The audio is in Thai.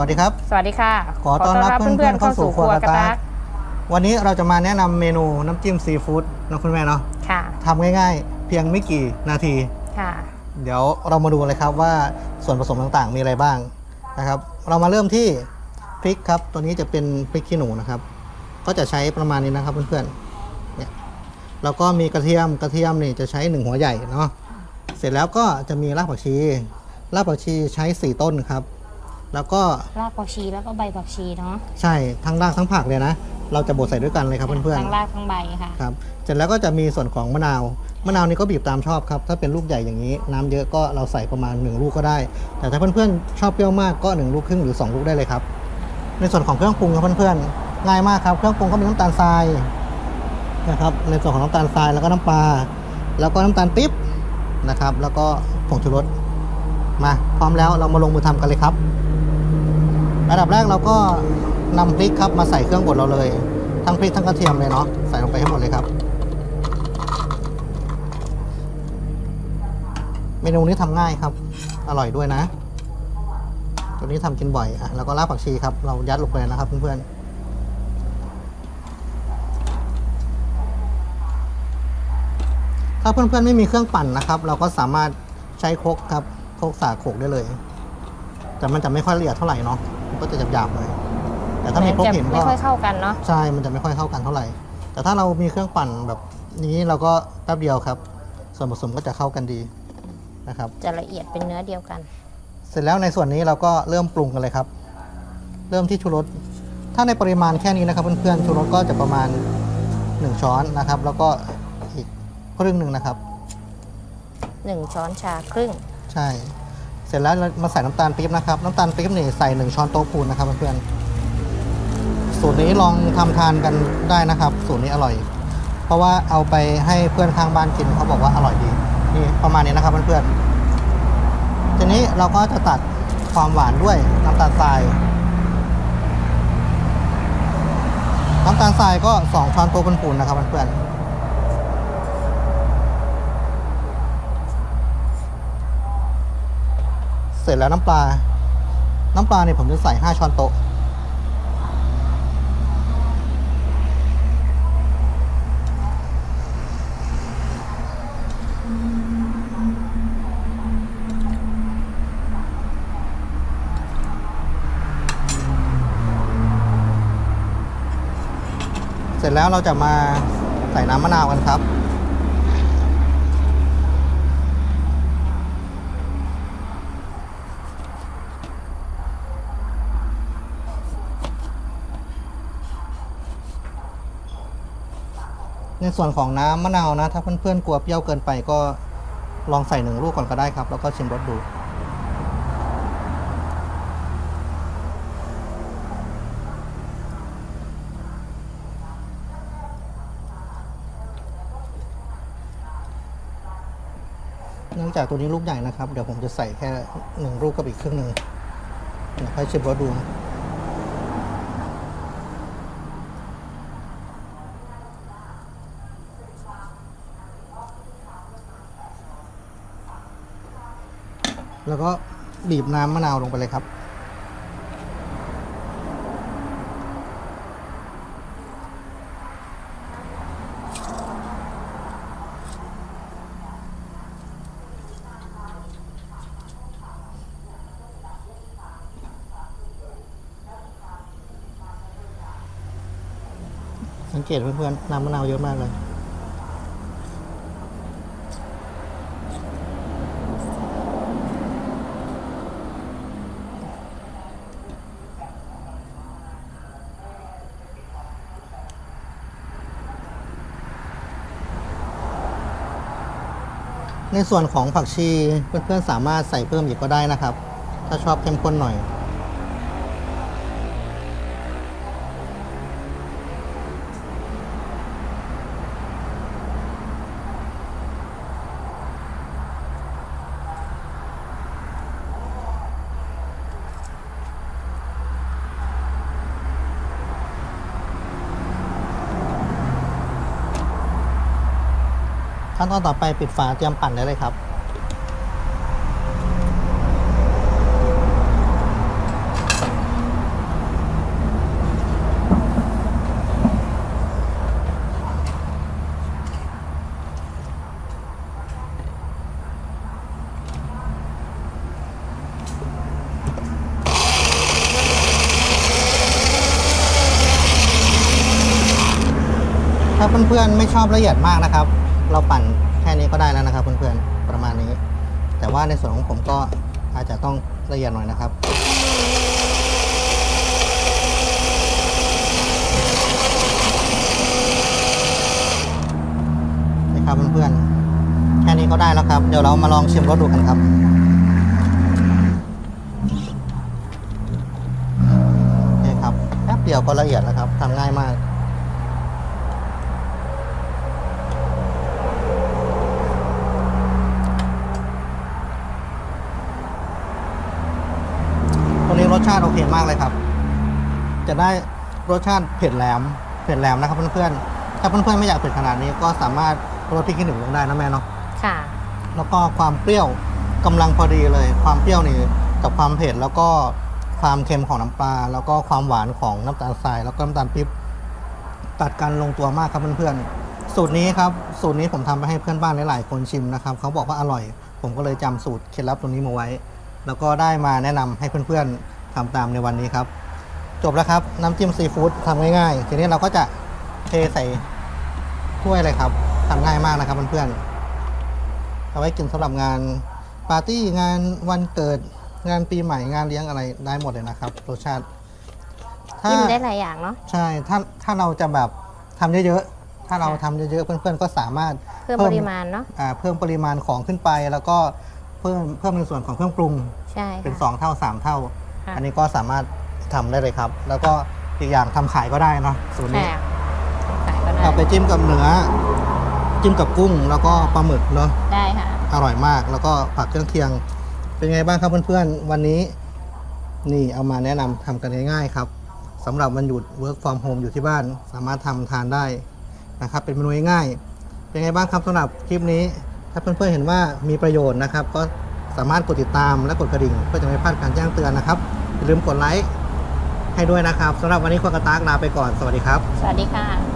วัสดีครับ สวัสดีค่ะ ขอต้อนรับเพื่อนๆเข้าสู่ครัวกระตักวันนี้เราจะมาแนะนำเมนูน้ำจิ้มซีฟู้ดนะคุณแม่เนาะค่ะทำง่ายๆ เพียงไม่กี่นาทีค่ะ เดี๋ยวเรามาดูเลยครับว่าส่วนผสมต่างๆ มีอะไรบ้างนะครับ เรามาเริ่มที่พริกครับ ตัวนี้จะเป็นพริกขี้หนูนะครับ ก็จะใช้ประมาณนี้นะครับเพื่อนๆเนี่ยแล้วก็มีกระเทียมกระเทียมนี่จะใช้หนึ่งหัวใหญ่เนาะเสร็จแล้วก็จะมีรากผักชีรากผักชีใช้สี่ต้นครับ แล้วก็รากผักชีแล้วก็ใบผักชีเนาะใช่ทั้งรากทั้งผักเลยนะ เราจะบดใส่ด้วยกันเลยครับเพื่อนทั้งรากทั้งใบค่ะๆครับเสร็จแล้วก็จะมีส่วนของมะนาวมะนาวนี่ก็บีบตามชอบครับ ถ้าเป็นลูกใหญ่อย่างนี้ น้ำเยอะก็เราใส่ประมาณ 1 ลูกก็ได้ แต่ถ้าเพื่อนๆชอบเปรี้ยวมากก็ 1 ลูกครึ่งหรือ 2 ลูกได้เลยครับ ในส่วนของเครื่องปรุงครับเพื่อนๆง่ายมากครับเครื่องปรุงก็มีน้ำตาลทรายนะครับในส่วนของน้ำตาลทรายแล้วก็น้ำปลาแล้วก็น้ำตาลปิ๊บนะครับ แล้วก็ผงชูรสมาพร้อมแล้วเรามาลงมือทำกันเลยครับ ระดับแรกเราก็นำพริกครับมาใส่เครื่องบดเราเลย ทั้งพริกทั้งกระเทียมเลยเนาะใส่ลงไปให้หมดเลยครับ เมนูนี้ทำง่ายครับ อร่อยด้วยนะตัวนี้ทำกินบ่อยอะแล้วก็รากผักชีครับเรายัดลงไปนะครับเพื่อนๆถ้าเพื่อนๆไม่มีเครื่องปั่นนะครับ เราก็สามารถใช้โครกครับโครกสากโขกได้เลย แต่มันจะไม่ค่อยละเอียดเท่าไหร่เนาะ ก็จะหยาบๆเลยแต่ถ้ามีครกจะหินไม่ก็ค่อยเข้ากันเนาะใช่มันจะไม่ค่อยเข้ากันเท่าไหร่ แต่ถ้าเรามีเครื่องปั่นแบบนี้เราก็แป๊บเดียวครับ ส่วนผสมก็จะเข้ากันดีนะครับจะละเอียดเป็นเนื้อเดียวกัน เสร็จแล้วในส่วนนี้เราก็เริ่มปรุงกันเลยครับ เริ่มที่ชูรสถ้าในปริมาณแค่นี้นะครับเพื่อนๆชูรสก็จะประมาณ 1 ช้อนนะครับ แล้วก็อีกครึ่งหนึ่งนะครับ 1 ช้อนชาครึ่งใช่ เสร็จแล้วมาใส่น้ำตาลปี๊บนะครับน้ำตาลปี๊บนี่ใส่หนึ่งช้อนโต๊ะพูนนะครับเพื่อนๆสูตรนี้ลองทำทานกันได้นะครับ สูตรนี้อร่อย เพราะว่าเอาไปให้เพื่อนข้างบ้านกินเขาบอกว่าอร่อยดีนี่ประมาณนี้นะครับเพื่อนๆทีนี้เราก็จะตัดความหวานด้วยน้ำตาลทรายน้ำตาลทรายก็สองช้อนโต๊ะพูนนะครับเพื่อนๆ เสร็จแล้วน้ำปลา น้ำปลาเนี่ยผมจะใส่ 5 ช้อนโต๊ะ เสร็จแล้วเราจะมาใส่น้ำมะนาวกันครับ ในส่วนของน้ำมะนาวนะ ถ้าเพื่อนๆกลัวเปรี้ยวเกินไปก็ลองใส่หนึ่งลูกก่อนก็ได้ครับ แล้วก็ชิมรสดู เนื่องจากตัวนี้ลูกใหญ่นะครับ เดี๋ยวผมจะใส่แค่หนึ่งลูกกับอีกครึ่งหนึ่งเดี๋ยวค่อยชิมรสดู แล้วก็บีบน้ำมะนาวลงไปเลยครับ สังเกตเพื่อนๆน้ำมะนาวเยอะมากเลย ในส่วนของผักชีเพื่อนๆสามารถใส่เพิ่มอีกก็ได้นะครับ ถ้าชอบเข้มข้นหน่อย ขั้นตอนต่อไปปิดฝาเตรียมปั่นได้เลยครับถ้าเพื่อนๆไม่ชอบละเอียดมากนะครับ เราปั่นแค่นี้ก็ได้แล้วนะครับเพื่อนๆประมาณนี้ แต่ว่าในส่วนของผมก็อาจจะต้องละเอียดหน่อยนะครับนี่ครับเพื่อนๆแค่นี้ก็ได้แล้วครับ เดี๋ยวเรามาลองชิมรสดูกันครับนี่ครับแป๊บเดียวก็ละเอียดแล้วครับทำง่ายมาก ตัวนี้ร สชาติโอเคมากเลยครับ จะได้รสชาติเผ็ดแหลมเผ็ดแหลมนะครับเพื่อนๆถ้าเพื่อนๆไม่อยากเผ็ดขนาดนี้ก็สามารถลดพริกขี้หนูลงได้นะแม่เนาะค่ะ แล้วก็ความเปรี้ยวกำลังพอดีเลย ความเปรี้ยวนี่กับความเผ็ดแล้วก็ความเค็มของน้ำปลาแล้วก็ความหวานของน้ำตาลทราย แล้วก็น้ำตาลปี๊บตัดกันลงตัวมากครับเพื่อนๆสูตรนี้ครับ สูตรนี้ผมทำไปให้เพื่อนบ้านหลายๆคนชิมนะครับเขาบอกว่าอร่อย ผมก็เลยจำสูตรเคล็ดลับตรงนี้มาไว้ แล้วก็ได้มาแนะนำให้เพื่อนๆ ทำตามในวันนี้ครับ จบแล้วครับ น้ำจิ้มซีฟู้ดทำง่ายๆ ทีนี้เราก็จะเทใส่ถ้วยเลยครับทำง่ายมากนะครับเพื่อนๆเอาไว้กินสำหรับงานปาร์ตี้งานวันเกิดงานปีใหม่งานเลี้ยงอะไรได้หมดเลยนะครับรสชาติถ้าจิ้มได้หลายอย่างเนาะใช่ถ้าถ้าเราจะแบบทำเยอะๆถ้าเราทำเยอะๆเพื่อนๆก็สามารถเพิ่มปริมาณเนาะอ่าเพิ่มปริมาณของขึ้นไปแล้วก็เพิ่มเพิ่มในส่วนของเครื่องปรุง ใช่เป็นค่ะ2เท่า 3 เท่า ค่ะ อันนี้ก็สามารถทำได้เลยครับ แล้วก็อีกอย่างทำขายก็ได้เนาะสูตรใช่นี้ ค่ะขายก็ได้เอาไปจิ้มกับเนื้อ จิ้มกับกุ้งแล้วก็ปลาหมึกเนาะ ได้ค่ะ อร่อยมากแล้วก็ผักเครื่องเคียง เป็นไงบ้างครับเพื่อนๆ วันนี้นี่เอามาแนะนำทำกันง่ายๆครับสำหรับวันหยุด work from home อยู่ที่บ้าน สามารถทำทานได้นะครับ เป็นเมนูง่ายๆเป็นไงบ้างครับสำหรับคลิปนี้ ถ้าเพื่อนๆเห็นว่ามีประโยชน์นะครับ ก็สามารถกดติดตามและกดกระดิ่งเพื่อจะไม่พลาดการแจ้งเตือนนะครับ อย่าลืมกดไลค์ให้ด้วยนะครับสำหรับวันนี้ควกระตากลาไปก่อนสวัสดีครับ สวัสดีค่ะ